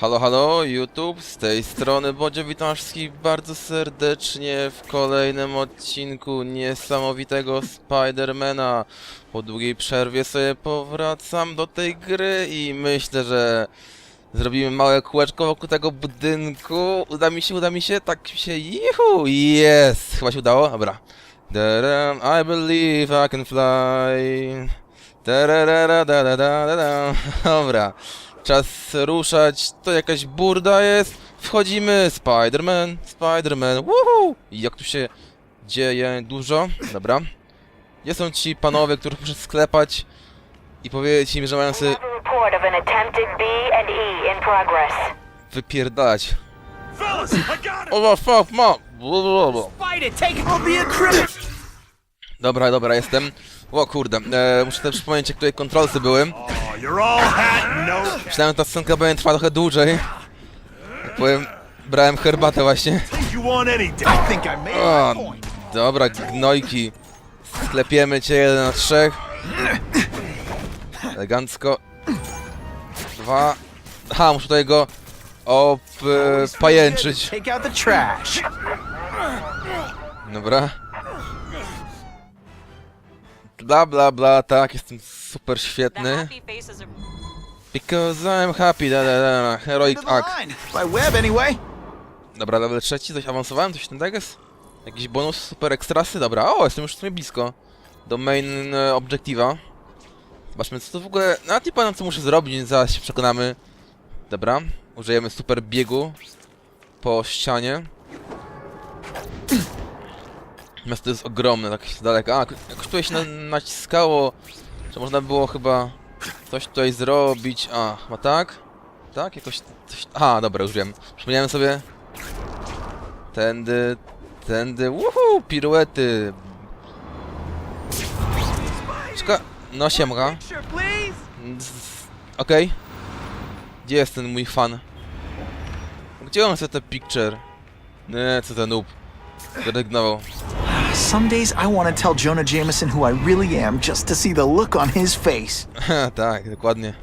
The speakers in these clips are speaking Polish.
Halo, halo, YouTube, z tej strony Bodzio, witam wszystkich bardzo serdecznie w kolejnym odcinku niesamowitego Spidermana. Po długiej przerwie sobie powracam do tej gry i myślę, że zrobimy małe kółeczko wokół tego budynku. Uda mi się, uda mi się, tak się, juhu, jest, chyba się udało, dobra. I believe I can fly. Tararara-da-da-da-da-da. Dobra. Czas ruszać. To jakaś burda jest. Wchodzimy. Spider-Man. Spider-Man. Woohoo! I jak tu się dzieje dużo. Dobra. Gdzie są ci panowie, których muszę sklepać i powiedzieć im, że mają sobie E in progress. wypierdalać. Fellas, I got it! O, fuck, ma! Dobra, dobra, jestem. O kurde, e, muszę też przypomnieć, jak tutaj kontrolsy były. You're all hat and no Myślałem, że ta scenka będzie trwała trochę dłużej. Jak powiem, brałem herbatę właśnie. O, dobra, gnojki. Sklepiemy cię jeden na trzech. Elegancko. Dwa. Aha, muszę tutaj go opajęczyć. Take out the trash. Dobra. Bla bla bla, tak, jestem super świetny. Because I'm happy, da da da, heroic act. By web anyway. Dobra, level trzeci, coś awansowałem, coś ten jest? Jakiś bonus, super ekstrasy? Dobra, o, jestem już w sumie blisko. Do main e, objectiva. Zobaczmy, co to w ogóle... Nawet nie pamiętam, co muszę zrobić, więc zaraz się przekonamy. Dobra, użyjemy super biegu po ścianie. Miasto jest ogromne, tak z daleka. A, jakoś tutaj się na, naciskało, że można było chyba coś tutaj zrobić. A, chyba tak? Tak? Jakoś coś... Aha, dobra, już wiem. Przypomniałem sobie... Tędy... Tędy... Uhu, piruety! Czeka... No siemka. Okej. Gdzie jest ten mój fan? Gdzie on sobie te picture? Nie, co ten noob. Zrezygnował. Some days I want to tell Jonah Jameson who I really am just to see the look on his face. tak, dokładnie.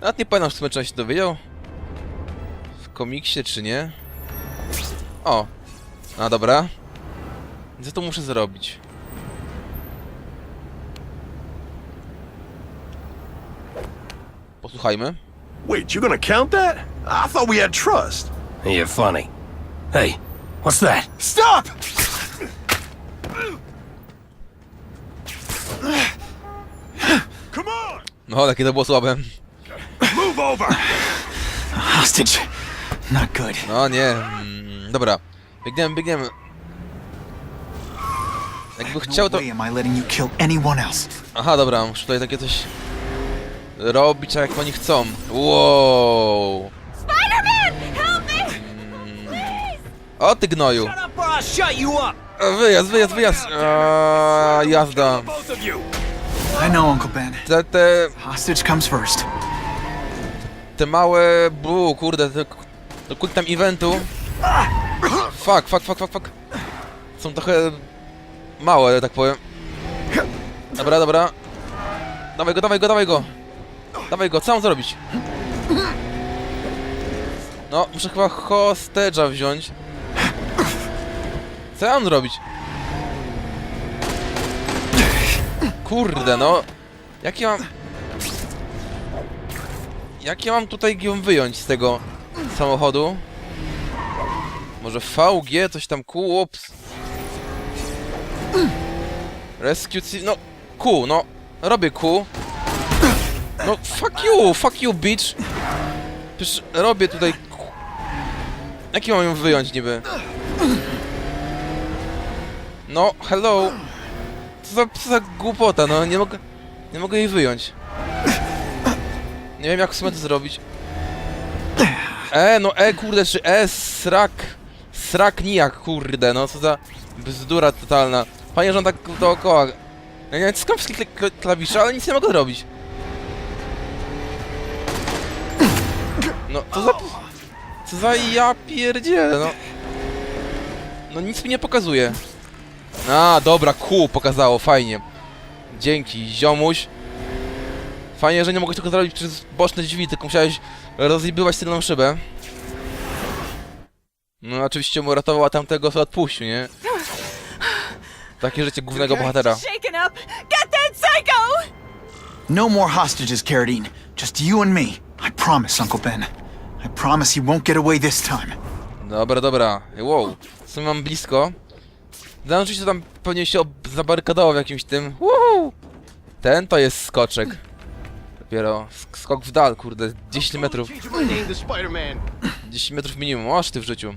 Nawet nie pamiętam, w sumie czy on się dowiedział. W komiksie, czy nie? O! A, dobra. Co to muszę zrobić? Posłuchajmy. Wait, you're gonna count that? I thought we had trust. You're funny. Hey, what's that? Stop! Come on! No, takie to było słabe. Move over! Hostage. Not good. No nie. Mm, dobra. Biegniemy, biegniemy. Jakby chciał No to... way am I letting you kill anyone else. Aha, dobra, muszę tutaj takie coś robić, jak oni chcą. Wow. Spider-Man! Help me! O ty gnoju. Shut up or I'll shut you up! E, Wyjazd, wyjazd, wyjazd. Eee, jazda. Both of you! I know, Uncle Ben. Te, te, Hostage comes first. te małe... Bu, kurde, te, to kult tam eventu. Fuck, fuck, fuck, fuck, fuck. Są trochę małe, tak powiem. Dobra, dobra. Dawaj go, dawaj go, dawaj go. Dawaj go, co mam zrobić? No, muszę chyba hostage'a wziąć. Co ja mam zrobić? Kurde, no. Jak ja mam... Jak ja mam tutaj ją wyjąć z tego samochodu? Może VG, coś tam Q, ups. Rescue, ci- no Q, no. Robię Q. No fuck you, fuck you bitch. Przecież robię tutaj Q. Jak ja mam ją wyjąć niby? No, hello. Za, co za głupota, no nie mogę... Nie mogę jej wyjąć. Nie wiem jak w sumie to zrobić. E, no e, kurde, czy e, srak. Srak nijak, kurde, no co za bzdura totalna. Panie, że tak dookoła. Ja nie naciskam wszystkie kla- kla- klawisze, ale nic nie mogę zrobić. No, co za... Co za ja pierdzielę, no. No nic mi nie pokazuje. A, dobra, Q pokazało, fajnie. Dzięki, ziomuś. Fajnie, że nie mogłeś tego zrobić przez boczne drzwi, tylko musiałeś rozjebywać tylną szybę. No oczywiście mu uratowała tamtego, co odpuścił, nie? Takie życie głównego bohatera. No more hostages, Carradine. Just you and me. I promise, Uncle Ben. I promise he won't get away this time. Dobra, dobra. Wow. W sumie mam blisko. No oczywiście tam pewnie się zabarykadował w jakimś tym. Woohoo! Ten to jest skoczek. Dopiero sk- skok w dal, kurde. 10 metrów. Change my name to Spider-Man. 10 metrów minimum. Aż ty w życiu.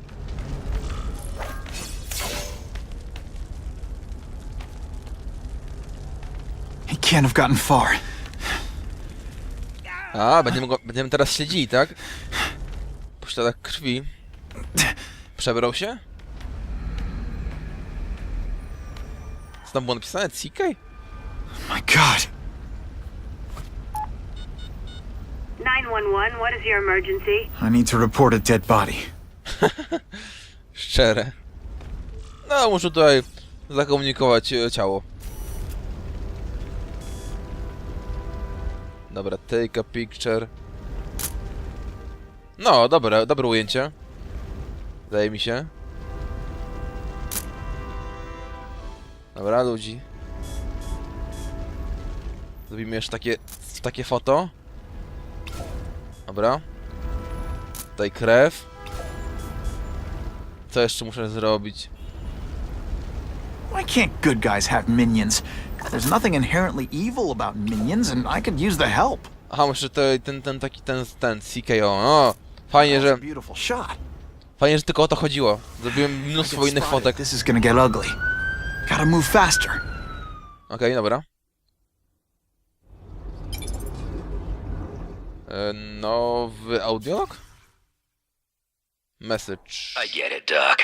He can't have gotten far. A, będziemy, go, będziemy teraz śledzili, tak? Po śladach krwi. Przebrał się? Tam było napisane? CK? My God. 911, what is your emergency? I need to report a dead body. Szczere. No, muszę tutaj zakomunikować e, ciało. Dobra, take a picture. No, dobre, dobre ujęcie. Wydaje mi się. Dobra, ludzi. Zrobimy jeszcze takie, takie foto. Dobra. Tutaj krew. Co jeszcze muszę zrobić? Why can't good guys have minions? There's nothing inherently evil about minions, and I could use the help. Aha, muszę to, ten, ten taki, ten, ten CKO, no. Fajnie, że, fajnie, że tylko o to chodziło. Zrobiłem mnóstwo innych fotek. This is gonna get ugly. Gotta move faster. Okay, Okej, dobra. E, nowy audiolog? Message. I get it, Doc.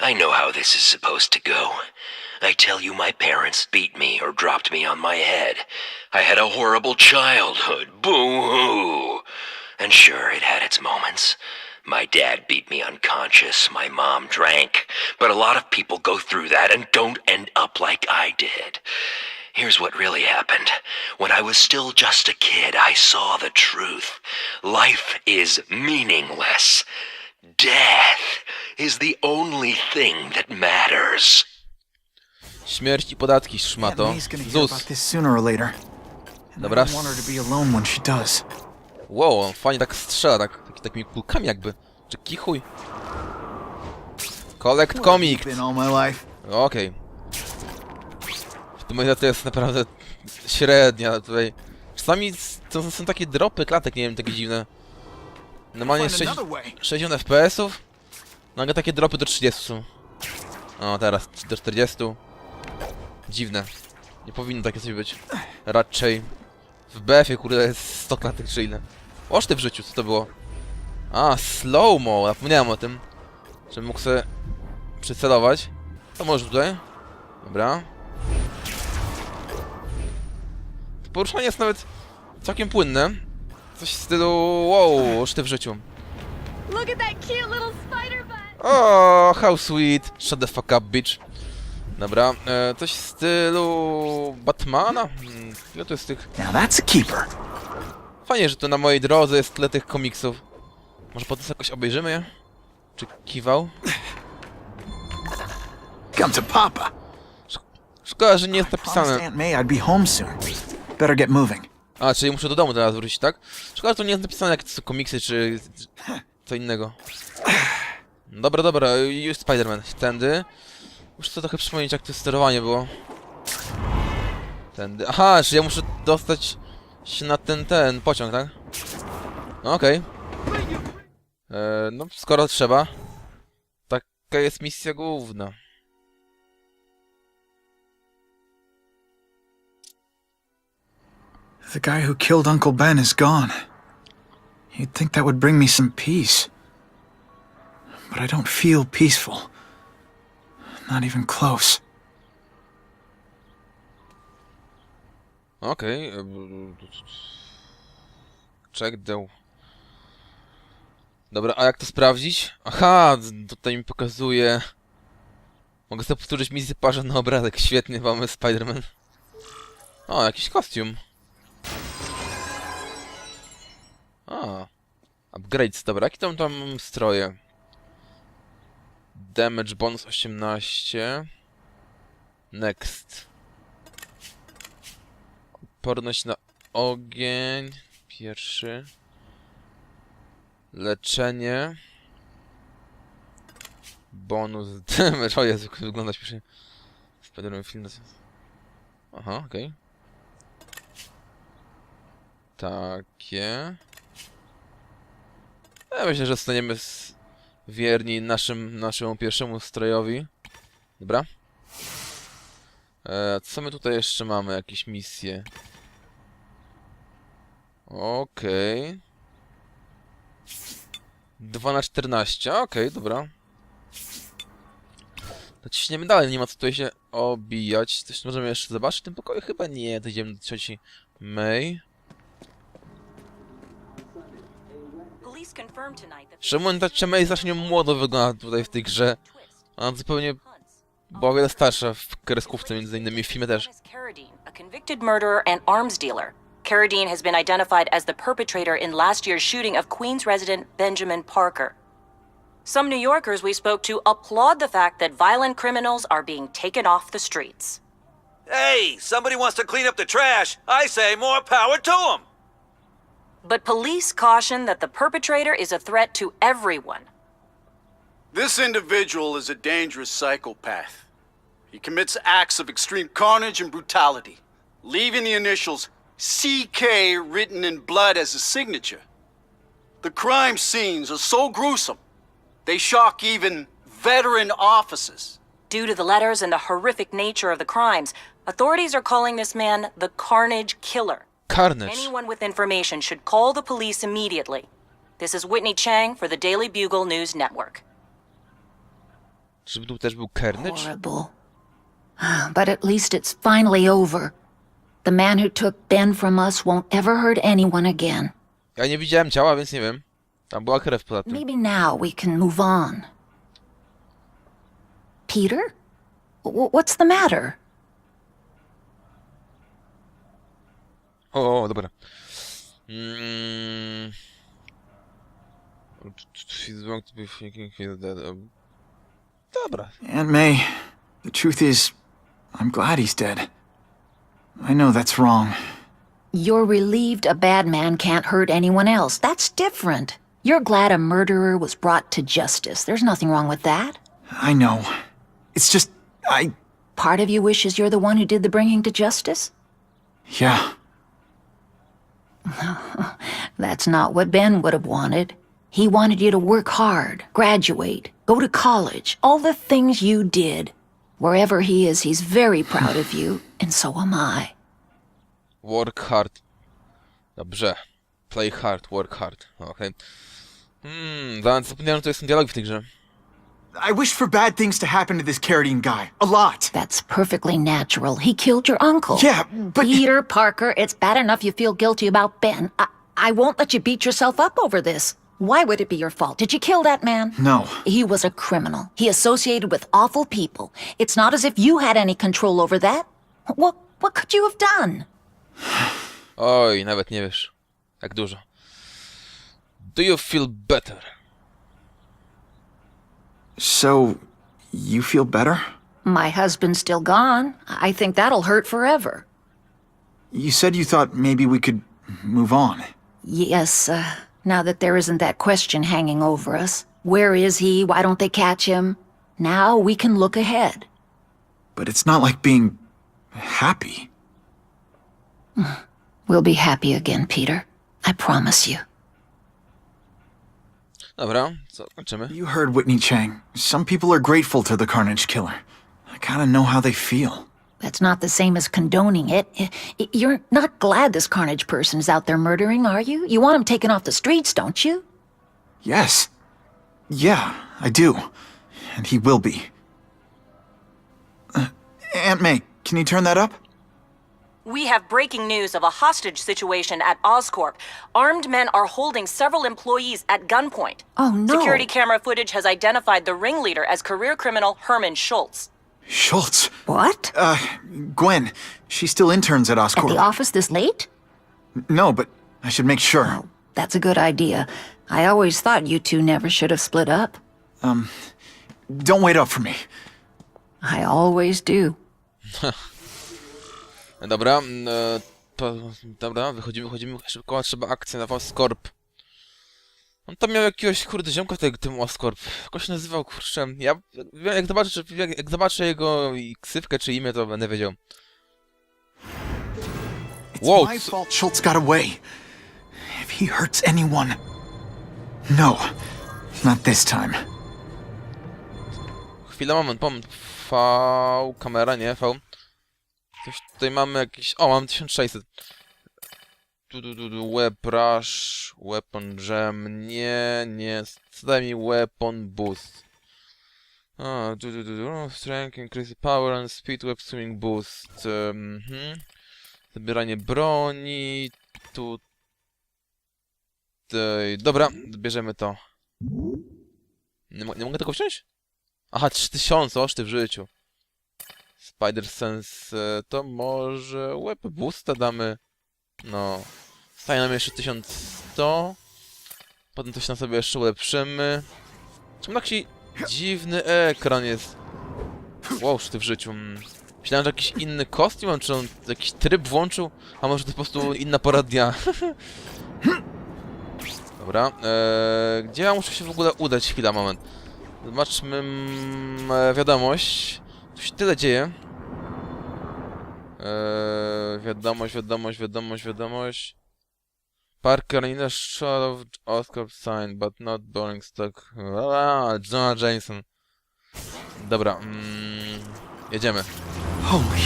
I know how this is supposed to go. I tell you, my parents beat me or dropped me on my head. I had a horrible childhood. Boo hoo! And sure, it had its moments. My dad beat me unconscious, my mom drank, but a lot of people go through that and don't end up like I did. Here's what really happened. When I was still just a kid, I saw the truth. Life is meaningless. Death is the only thing that matters. Śmierć i podatki, Yeah, szmato. May's gonna hear about ZUS. this sooner or later. And I Dobra. Wow, on fajnie tak strzela, tak, tak, takimi kulkami jakby. Czy kichuj? Collect comic. Okej. W tym momencie to jest naprawdę średnia tutaj. Czasami to są takie dropy klatek, nie wiem, takie dziwne. Normalnie Find 6, another way. 60 FPS-ów, nagle takie dropy do 30 są. O, teraz do 40. Dziwne. Nie powinno takie coś być. Raczej. W BF-ie kurde jest 100 klatek czy ile. Oż ty w życiu, co to było? A, slow-mo, zapomniałem o tym. Żebym mógł sobie przycelować. To może tutaj. Dobra. To poruszanie jest nawet całkiem płynne. Coś w stylu wow, szty w życiu. O, how sweet. Shut the fuck up, bitch. Dobra, e, coś w stylu Batmana? Hmm, ile to jest tych... Now that's a keeper. Fajnie, że tu na mojej drodze jest tyle tych komiksów. Może potem jakoś obejrzymy je? Czy kiwał? Come to Papa. Szkoda, że nie jest napisane. Aunt May I'd be home soon. Better get moving. A, czyli muszę do domu teraz wrócić, tak? Szkoda, że tu nie jest napisane jakie to są komiksy, czy czy co innego. Dobra, dobra, już Spider-Man. Tędy. Muszę sobie trochę przypomnieć, jak to sterowanie było. Tędy. Aha, czy ja muszę dostać się na ten, ten pociąg, tak? No, okej. E, No, skoro trzeba. Taka jest misja główna. The guy who killed Uncle Ben is gone. You'd think that would bring me some peace. But I don't feel peaceful. Not even close. Okej. e, Check the... Dobra, a jak to sprawdzić? Aha, tutaj mi pokazuje... Mogę sobie powtórzyć misję parze na obrazek. Świetnie, mamy Spider-Man. O, jakiś kostium. Upgrades, dobra, jakie tam tam stroje? Damage bonus 18. Next. Odporność na ogień. Pierwszy. Leczenie. Bonus damage. O Jezu, wygląda śmiesznie. Spider-Man film. Aha, okej. Takie. Ja myślę, że staniemy wierni naszym, naszemu pierwszemu strojowi. Dobra. E, co my tutaj jeszcze mamy? Jakieś misje. Okej. 2 na 14, okej, dobra. To ciśniemy dalej, nie ma co tutaj się obijać. Coś możemy jeszcze zobaczyć w tym pokoju? Chyba nie, to idziemy do cioci May. Mówiąc, ta May strasznie młodo wygląda tutaj w tej grze. Ona zupełnie była wiele starsza w kreskówce, między innymi w filmie też. Dennis Carradine, a convicted murderer and arms dealer. Carradine has been identified as the perpetrator in last year's shooting of Queens resident Benjamin Parker. Some New Yorkers we spoke to applaud the fact that violent criminals are being taken off the streets. Hey, somebody wants to clean up the trash. I say more power to them. But police caution that the perpetrator is a threat to everyone. This individual is a dangerous psychopath. He commits acts of extreme carnage and brutality, leaving the initials CK written in blood as a signature. The crime scenes are so gruesome, they shock even veteran officers. Due to the letters and the horrific nature of the crimes, authorities are calling this man the Carnage Killer. Carnage. Anyone with information should call the police immediately. This is Whitney Chang for the Daily Bugle News Network. Żeby tu też był Carnage? Horrible. But at least it's finally over. The man who took Ben from us won't ever hurt anyone again. Ja nie widziałem ciała, więc nie wiem. Tam była krew poza tym. Maybe now we can move on. Peter? W- what's the matter? O, o dobra. Mm. She's wrong to be thinking he's dead. Um, Dobra. Aunt May, the truth is, I'm glad he's dead. I know that's wrong. You're relieved a bad man can't hurt anyone else. That's different. You're glad a murderer was brought to justice. There's nothing wrong with that. I know. It's just, I. Part of you wishes you're the one who did the bringing to justice? Yeah. That's not what Ben would have wanted. He wanted you to work hard, graduate, go to college, all the things you did. Wherever he is, he's very proud of you, and so am I. Work hard. Dobrze. Play hard, work hard. Okej. Hmm, za- zapomniałem, że to jest dialog w tej grze. I wish for bad things to happen to this Carradine guy. A lot. That's perfectly natural. He killed your uncle. Yeah, but. Peter Parker, it's bad enough you feel guilty about Ben. I, I won't let you beat yourself up over this. Why would it be your fault? Did you kill that man? No. He was a criminal. He associated with awful people. It's not as if you had any control over that. What what could you have done? Oj, nawet nie wiesz. Jak dużo. Do you feel better? So, you feel better? My husband's still gone. I think that'll hurt forever. You said you thought maybe we could move on. Yes, uh, now that there isn't that question hanging over us. Where is he? Why don't they catch him? Now we can look ahead. But it's not like being happy. We'll be happy again, Peter. I promise you. Dobra, co, kończymy. You heard Whitney Chang. Some people are grateful to the Carnage Killer. I kinda know how they feel. That's not the same as condoning it. I- I- You're not glad this carnage person is out there murdering, are you? You want him taken off the streets, don't you? Yes. Yeah, I do. And he will be. Uh, Aunt May, can you turn that up? We have breaking news of a hostage situation at Oscorp. Armed men are holding several employees at gunpoint. Oh, no. Security camera footage has identified the ringleader as career criminal Herman Schultz. Schultz. What? Uh, Gwen. She still interns at Oscorp. At Oscorp. the office this late? no, but I should make sure. That's a good idea. I always thought you two never should have split up. Um, don't wait up for me. I always do. Dobra, mm, e, to, dobra, wychodzimy, wychodzimy szybko, a trzeba akcję na Oscorp. On tam miał jakiegoś, kurde, ziomka tego, tym Oscorp. Jak się nazywał, kurczę, ja, jak zobaczę, jak, jak zobaczę jego ksywkę czy imię, to będę wiedział. Whoa, my fault Schultz got away. If he hurts anyone. No, not this time. Chwila, moment, moment. V, kamera, nie, V. Coś tutaj mamy jakieś, o, mam 1600. Tu, tu, tu, tu, web rush, weapon jam, nie, nie, daj mi weapon boost. A, tu, tu, tu, tu, strength, increase power and speed, web swimming boost. Mhm. Zabieranie broni, tu... Tutaj, dobra, bierzemy to. Nie, nie mogę tego wziąć? Aha, 3000, oż ty w życiu. Spider Sense, e, to może web boosta damy. No. Staje nam jeszcze 1100. Potem coś na sobie jeszcze ulepszymy. Czemu taki dziwny ekran jest? Wow, ty w życiu. Myślałem, że jakiś inny kostium mam, czy on jakiś tryb włączył, a może to po prostu inna pora dnia. Dobra, eee, gdzie ja muszę się w ogóle udać? Chwila, moment. Zobaczmy mm, e, wiadomość. Tu się tyle dzieje. Eee, wiadomość, wiadomość, wiadomość, wiadomość. Parker in a shot of Oscar sign, but not boring stock. Ah, Jonah Jameson. Dobra, mm, jedziemy. Holy,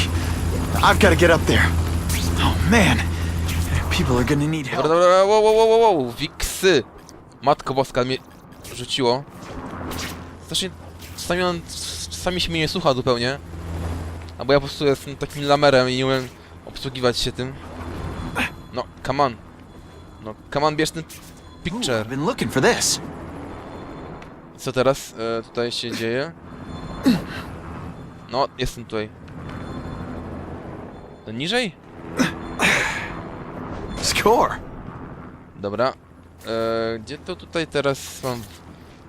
I've got to get up there. Oh man, people are gonna need Dobra, help. dobra, wow, wow, wow, wow, wow, wiksy! Matko boska mnie rzuciło. Znaczy, czasami on, czasami się mnie nie słucha zupełnie. Albo ja po prostu jestem takim lamerem i nie umiem obsługiwać się tym. No, come on. No, come on, bierz ten I've picture. been looking for this. Co teraz e, tutaj się dzieje? No, jestem tutaj. To niżej? Score. Dobra. E, gdzie to tutaj teraz mam?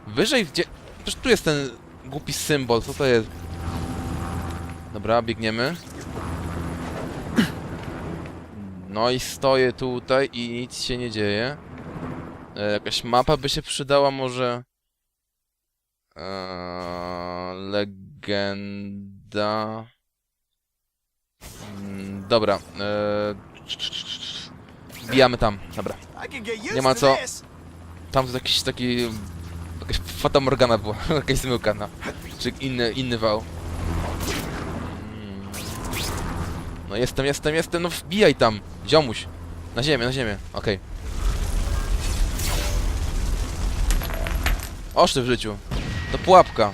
Wyżej? Gdzie? Przecież tu jest ten głupi symbol, co to jest? Dobra, biegniemy. No i stoję tutaj i nic się nie dzieje. E, jakaś mapa by się przydała może? E, legenda... Mm, Dobra. E, Wbijamy tam, dobra. Nie ma co. Tam to jakiś taki... Jakaś Fata Morgana była, jakaś zmyłka, no. Czy inny, inny wał. Mm. No jestem, jestem, jestem, no wbijaj tam, ziomuś. Na ziemię, na ziemię, okej. Oż ty w życiu. To pułapka.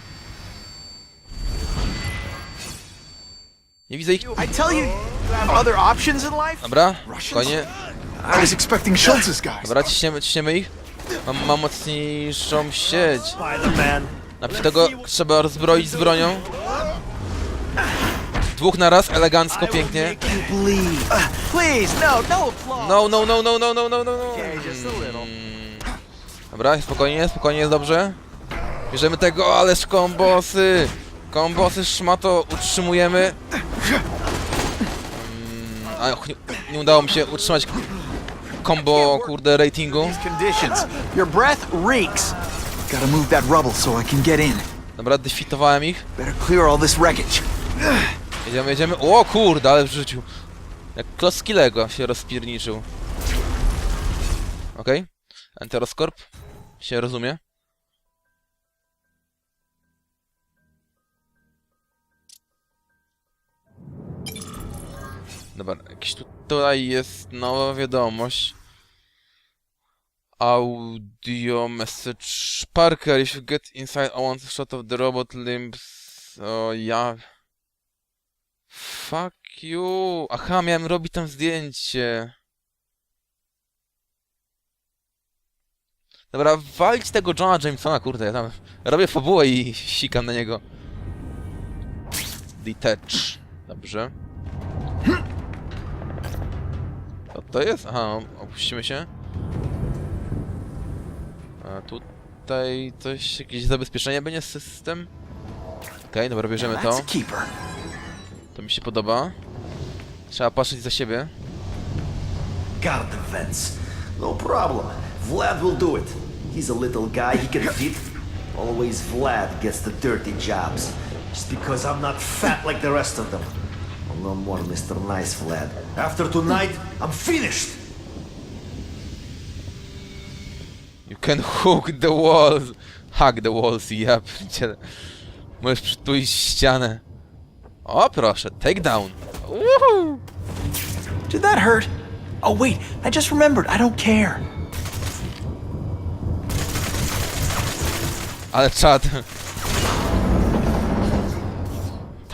Nie widzę ich. I tell you, you have other options in life. Dobra, spokojnie. I was expecting Schultz's guys. Dobra, ciśniemy, ciśniemy ich. Mam, mam mocniejszą sieć. Najpierw tego trzeba rozbroić z bronią. Dwóch na raz, elegancko, pięknie. No, no, no, no, no, no, no, no. Hmm. Dobra, spokojnie, spokojnie, jest dobrze. Bierzemy tego, ależ kombosy! Kombosy szmato utrzymujemy. Hmm. Nie, nie udało mi się utrzymać combo, kurde, ratingu. Your breath reeks. Gotta move that rubble so I can get in. Dobra, defeatowałem ich. Better clear all this wreckage. Jedziemy, jedziemy. O kurde, ale w życiu. Jak klocki Lego się rozpierniczył. Okej. Okay. Enteroscorp. Się rozumie. Dobra, jakiś tu, tutaj jest nowa wiadomość. Audio message. Parker, if you get inside, I want a shot of the robot limbs. O ja... Fuck you. Aha, miałem robić tam zdjęcie. Dobra, walić tego Johna Jamesona, kurde, ja tam robię fabułę i sikam na niego. Detach. Dobrze. Co to jest? Aha, opuścimy się. A tutaj coś, jakieś zabezpieczenie będzie system? Okej, dobra, bierzemy to. A. To mi się podoba. Trzeba patrzeć za siebie. Guard the vents. No problem. Vlad will do it. He's a little guy, he can fit. Always Vlad gets the dirty jobs. Just because I'm not fat like the rest of them. No more Mr. Nice Vlad. After tonight, I'm finished! You can hook the walls. Hack the walls, ja pierdzielę. Możesz przytulić ścianę. O proszę, take down. Woohoo! Did that hurt? Oh, wait, I just remembered. I don't care. Ale czad.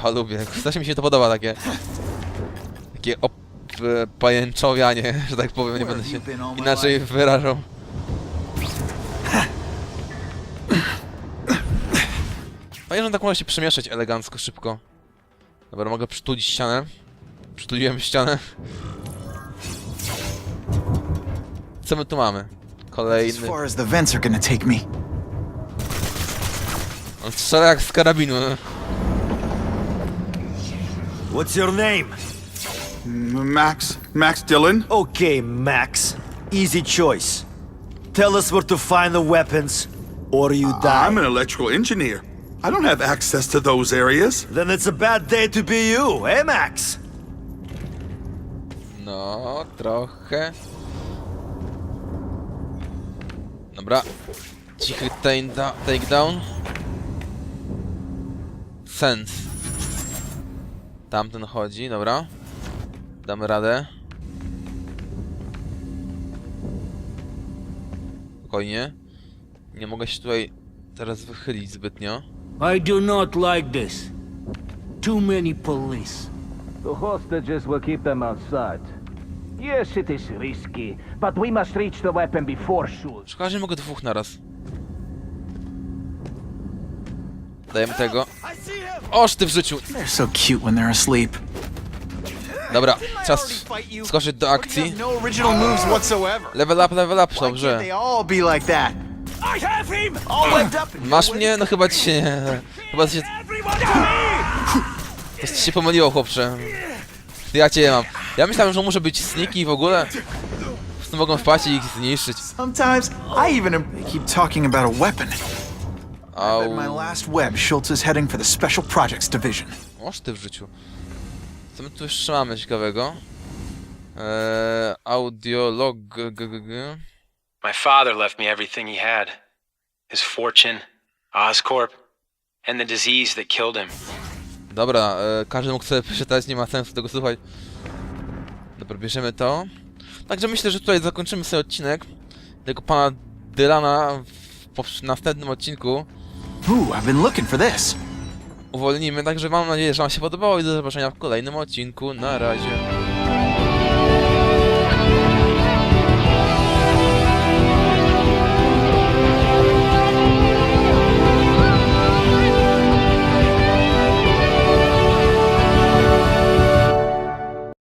To lubię. Strasznie mi się to podoba takie. Takie op... e, pajęczowianie, że tak powiem, nie będę się inaczej wyrażał. Fajnie, że tak można się przemieszczać elegancko, szybko. Dobra, mogę przytulić ścianę. Przytuliłem ścianę. Co my tu mamy? Kolejny... On strzela jak z karabinu. No. What's your name? Max, Max Dillon? Okay, Max. Easy choice. Tell us where to find the weapons, or you die. I'm an electrical engineer. I don't have access to those areas. Then it's a bad day to be you, eh, Max? No, trochę. Dobra. Cichy tain- takedown. Sens. Tamten chodzi, dobra. Damy radę. Spokojnie. Nie mogę się tutaj teraz wychylić zbytnio. I do not like this. Too many police. The hostages will keep them outside. Yes, it is risky, but we must reach the weapon before shoot. Szkoda, że nie mogę dwóch naraz. Dajemy tego. Oż ty w życiu! They're so cute when they're asleep. Dobra, czas skoczyć do akcji. No. Level up, level up, dobrze. Masz mnie? No chyba ci się nie... Chyba ci się... To ci się pomyliło, chłopcze. Ja cię mam. Ja myślałem, że muszę być sneaky w ogóle. Prostu mogą wpaść i ich zniszczyć. Sometimes I even keep talking about a weapon. Au. At my last web, Schultz is heading for the Special Projects Division. Oż ty w życiu. Co my tu jeszcze mamy ciekawego? Eee, audiolog... g- g- g- g. My father left me everything he had his fortune, Oscorp, and the disease that killed him. Dobra, e, każdy mógł sobie przeczytać, nie ma sensu tego słuchać. Dobra, bierzemy to. Także myślę, że tutaj zakończymy sobie odcinek. Tego pana Dylana w poprz- następnym odcinku Ooh, I've been looking for this. uwolnimy. Także mam nadzieję, że wam się podobało i do zobaczenia w kolejnym odcinku. Na razie.